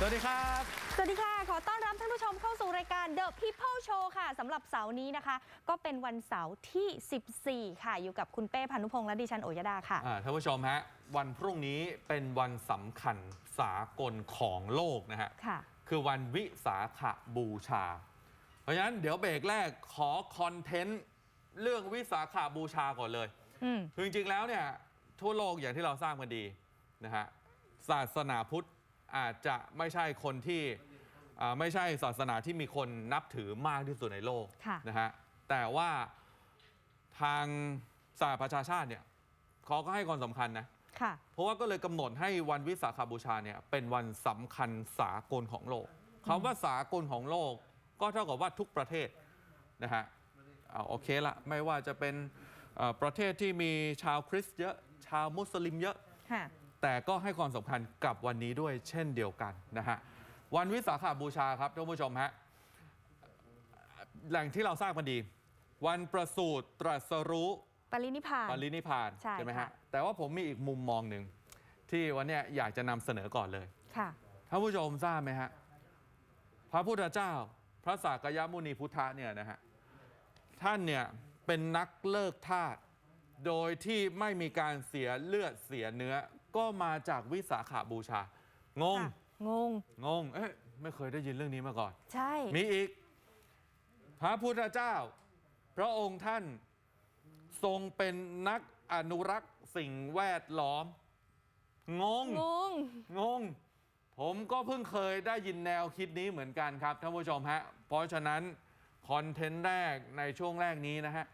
สวัสดีครับ สวัสดีค่ะ ขอต้อนรับท่านผู้ชมเข้าสู่รายการ The People Show ค่ะสำหรับเสาร์นี้นะคะ ก็เป็นวันเสาร์ที่ 14 ค่ะ อยู่กับคุณเป้พานุพงษ์และดิฉันโอยดาค่ะ อ่าท่านผู้ชมฮะ วันพรุ่งนี้เป็นวันสำคัญสากลของโลกนะฮะ ค่ะ คือวันวิสาขบูชา เพราะฉะนั้นเดี๋ยวเบรกแรกขอคอนเทนต์เรื่องวิสาขบูชาก่อนเลย อืม คือจริงๆแล้วเนี่ยทั่วโลกอย่างที่เราทราบกันดีนะฮะศาสนาพุทธ อาจจะไม่ใช่คนที่อ่าไม่ใช่ศาสนาที่มีคนนับถือมากที่สุดในโลกค่ะ นะฮะแต่ว่าทางสหประชาชาติเนี่ยเขาก็ให้ความสำคัญนะ ค่ะ เพราะว่าก็เลยกำหนดให้วันวิสาขบูชาเนี่ยเป็นวันสำคัญสากลของโลกคำว่าสากลของโลก ก็เท่ากับว่าทุกประเทศนะฮะเอาโอเคละไม่ว่าจะเป็นเอ่อประเทศที่มีชาวคริสต์เยอะ ชาวมุสลิมเยอะ ค่ะ แต่ก็ให้ความสำคัญกับวันนี้ด้วยเช่นเดียวกันนะฮะวันวิสาขบูชาครับท่านผู้ชมฮะแหล่งที่เราทราบกันดี วันประสูติตรัสรู้ปรินิพพาน ปรินิพพานใช่ไหมค่ะ ฮะแต่ว่าผมมีอีกมุมมองหนึ่งที่วันเนี้ยอยากจะนำเสนอก่อนเลย ค่ะ ท่านผู้ชมทราบไหมฮะ พระพุทธเจ้า พระสากยมุนีพุทธะเนี่ยนะฮะ ท่านเนี่ยเป็นนักเลิกทาสโดยที่ไม่มีการเสียเลือดเสียเนื้อ ก็มาจากวิสาขาบูชา งง ค่ะงง งง เอ๊ะ ไม่เคยได้ยินเรื่องนี้มาก่อน ใช่ มีอีก พระพุทธเจ้า พระองค์ท่านทรงเป็นนักอนุรักษ์สิ่งแวดล้อม งง งง งง ผมก็เพิ่งเคยได้ยินแนวคิดนี้เหมือนกันครับท่านผู้ชมฮะ เพราะฉะนั้น คอนเทนต์แรกในช่วงแรกนี้นะฮะ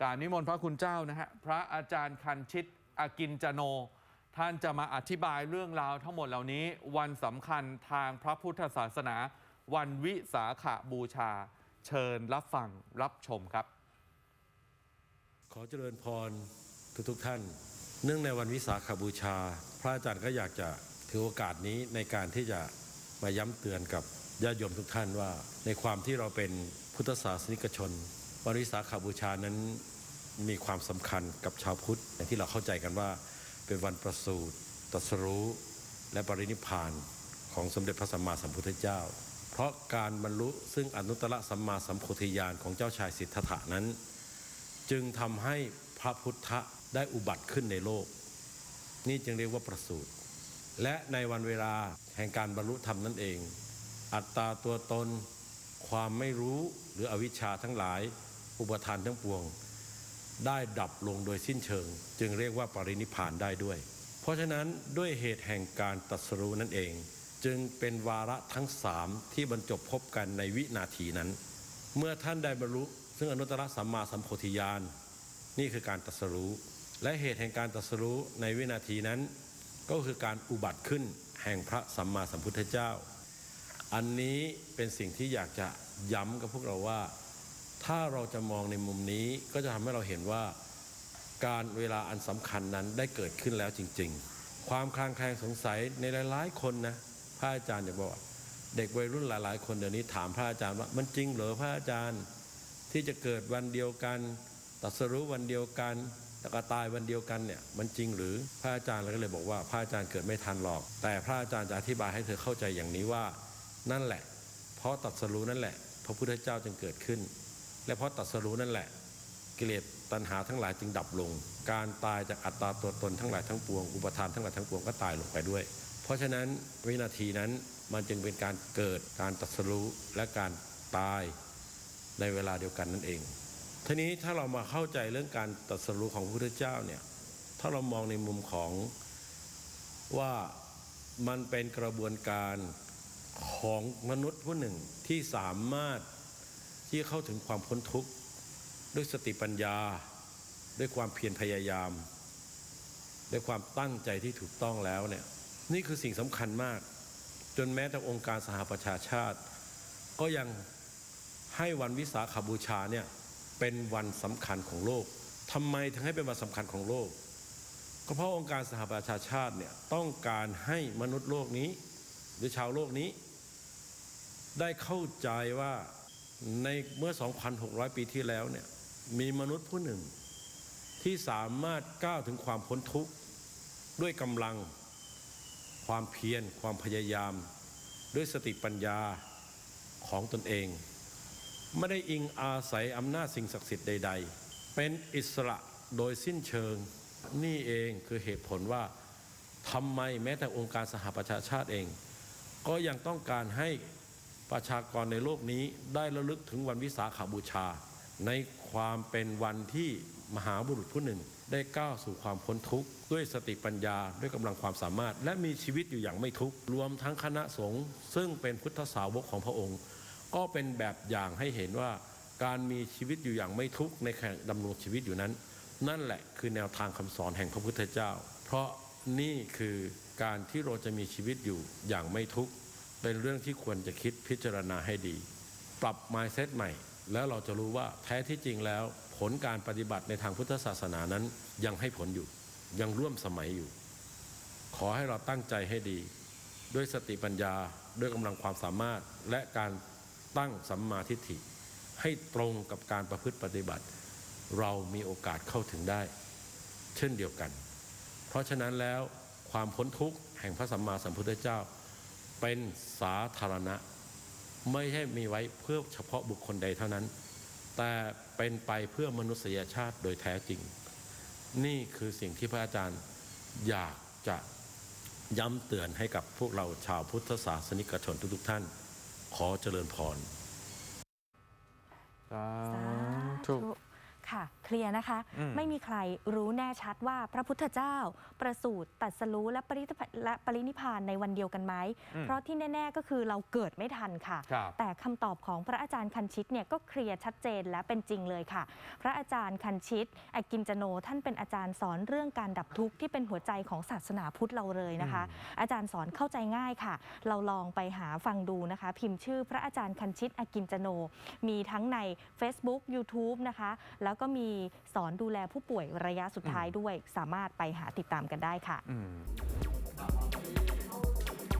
กรารนิมนต์พระคุณเจ้านะฮะ พระอาจารย์คันชิตอากินจโน ท่านจะมาอธิบายเรื่องราวทั้งหมดเหล่านี้ วันสำคัญทางพระพุทธศาสนา วันวิสาขบูชา เชิญรับฟังรับชมครับ ขอเจริญพรทุกๆทท่าน เนื่องในวันวิสาขบูชา พระอาจารย์ก็อยากจะถือโอกาสนี้ในการที่จะมาย้ำเตือนกับญาติโยมทุกท่านว่า ในความที่เราเป็นพุทธศาสนิกชนวันวิสาขบูชานั้นมีความสำคัญกับชาวพุทธอย่างที่เราเข้าใจกันว่า เป็นวันประสูติตรัสรู้และปรินิพานของสมเด็จพระสัมมาสัมพุทธเจ้า เพราะการบรรลุซึ่งอนุตตรสัมมาสัมโพธิญาณของเจ้าชายสิทธัตถะนั้น จึงทำให้พระพุทธได้อุบัติขึ้นในโลก นี่จึงเรียกว่าประสูติและในวันเวลาแห่งการบรรลุธรรมนั่นเอง อัตตาตัวตน ความไม่รู้หรืออวิชชาทั้งหลาย อุปทานทั้งปวง ได้ดับลงโดยสิ้นเชิง จึงเรียกว่าปรินิพานได้ด้วย เพราะฉะนั้นด้วยเหตุแห่งการตัสรู้นั่นเอง จึงเป็นวาระทั้งสามที่บรรจบพบกันในวินาทีนั้น เมื่อท่านได้บรรลุซึ่งอนุตตรสัมมาสัมโพธิญาณนี่คือการตัสรู้ และเหตุแห่งการตัสรู้ในวินาทีนั้น ก็คือการอุบัติขึ้นแห่งพระสัมมาสัมพุทธเจ้า อันนี้เป็นสิ่งที่อยากจะย้ำกับพวกเราว่า ถ้าเราจะมองในมุมนี้ก็จะทำให้เราเห็นว่าการเวลาอันสำคัญนั้นได้เกิดขึ้นแล้วจริง ๆ ความคลางแคลงสงสัยในหลาย ๆ คนนะพระอาจารย์จะบอกว่าเด็กวัยรุ่นหลาย ๆ คนเดี๋ยวนี้ถามพระอาจารย์ว่ามันจริงเหรอพระอาจารย์ที่จะเกิดวันเดียวกันตรัสรู้วันเดียวกันแล้วก็ตายวันเดียวกันเนี่ยมันจริงหรือพระอาจารย์เราก็เลยบอกว่าพระอาจารย์เกิดไม่ทันหรอก แต่พระอาจารย์จะอธิบายให้เธอเข้าใจอย่างนี้ว่า นั่นแหละ เพราะตรัสรู้นั่นแหละ พระพุทธเจ้าจึงเกิดขึ้น และเพราะตรัสรู้นั่นแหละ กิเลสตัณหาทั้งหลายจึงดับลง การตายจากอัตตาตัวตนทั้งหลายทั้งปวงอุปทานทั้งหลายทั้งปวงก็ตายลงไปด้วย เพราะฉะนั้นวินาทีนั้นมันจึงเป็นการเกิดการตรัสรู้และการตายในเวลาเดียวกันนั่นเองทีนี้ถ้าเรามาเข้าใจเรื่องการตรัสรู้ของพระพุทธเจ้าเนี่ยถ้าเรามองในมุมของว่ามันเป็นกระบวนการของมนุษย์ผู้หนึ่งที่สามารถ ที่เข้าถึงความพ้นทุกข์ ด้วยสติปัญญา ด้วยความเพียรพยายาม ด้วยความตั้งใจที่ถูกต้องแล้วเนี่ยนี่คือสิ่งสำคัญมาก จนแม้แต่องค์การสหประชาชาติ ก็ยังให้วันวิสาขบูชาเนี่ยเป็นวันสำคัญของโลกทำไมถึงให้เป็นวันสำคัญของโลก ก็เพราะองค์การสหประชาชาติเนี่ยต้องการให้มนุษย์โลกนี้ หรือชาวโลกนี้ ได้เข้าใจว่า ในเมื่อ 2,600 ปีที่แล้วเนี่ยมีมนุษย์ผู้หนึ่ง ที่สามารถก้าวถึงความพ้นทุกข์ด้วยกำลัง ความเพียรความพยายาม ด้วยสติปัญญาของตนเอง ไม่ได้อิงอาศัยอำนาจสิ่งศักดิ์สิทธิ์ใด ๆ เป็นอิสระโดยสิ้นเชิงนี่เองคือเหตุผลว่าทำไมแม้แต่องค์การสหประชาชาติเอง ก็ยังต้องการให้ ประชากรในโลกนี้ได้ระลึกถึงวันวิสาขาบูชา ในความเป็นวันที่มหาบุรุษผู้หนึ่ง ได้ก้าวสู่ความพ้นทุกข์ ด้วยสติปัญญาด้วยกำลังความสามารถ และมีชีวิตอยู่อย่างไม่ทุกข์ รวมทั้งคณะสงฆ์ซึ่งเป็นพุทธสาวกของพระองค์ ก็เป็นแบบอย่างให้เห็นว่าการมีชีวิตอยู่อย่างไม่ทุกข์ในขณะดำรงชีวิตอยู่นั้น นั่นแหละคือแนวทางคำสอนแห่งพระพุทธเจ้า เพราะนี่คือการที่เราจะมีชีวิตอยู่อย่างไม่ทุกข์ เป็นเรื่องที่ควรจะคิดพิจารณาให้ดี ปรับ mindset ใหม่ แล้วเราจะรู้ว่าแท้ที่จริงแล้ว ผลการปฏิบัติในทางพุทธศาสนานั้นยังให้ผลอยู่ ยังร่วมสมัยอยู่ ขอให้เราตั้งใจให้ดี ด้วยสติปัญญาด้วยกำลังความสามารถและการตั้งสัมมาทิฏฐิ ให้ตรงกับการประพฤติปฏิบัติ เรามีโอกาสเข้าถึงได้ เช่นเดียวกัน เพราะฉะนั้นแล้วความพ้นทุกข์แห่งพระสัมมาสัมพุทธเจ้า เป็นสาธารณะ ไม่ใช่มีไว้เพื่อเฉพาะบุคคลใดเท่านั้น แต่เป็นไปเพื่อมนุษยชาติโดยแท้จริง นี่คือสิ่งที่พระอาจารย์อยากจะย้ำเตือนให้กับพวกเราชาวพุทธศาสนิกชนทุกๆท่าน ขอเจริญพรสาธุ ลียร์นะคะอืมไม่มีใครรู้แน่ชัดว่าพระพุทธเจ้า ประสูติตรัสรู้และปรินิพพานและปรินิพพานในวันเดียวกันไหมอืมเพราะที่แน่ ๆ ก็คือเราเกิดไม่ทันค่ะครับแต่คำตอบของพระอาจารย์คันชิตเนี่ยก็เคลียร์ชัดเจนและเป็นจริงเลยค่ะ พระอาจารย์คันชิตอกินจโนท่านเป็นอาจารย์สอนเรื่องการดับทุกข์ที่เป็นหัวใจของศาสนาพุทธเราเลยนะคะ อาจารย์สอนเข้าใจง่ายค่ะ เราลองไปหาฟังดูนะคะ พิมพ์ชื่อพระอาจารย์คันชิตอกินจโน มีทั้งใน Facebook YouTube นะคะ แล้วก็มีสอนดูแลผู้ป่วยระยะสุดท้ายด้วย สามารถไปหาติดตามกันได้ค่ะอืม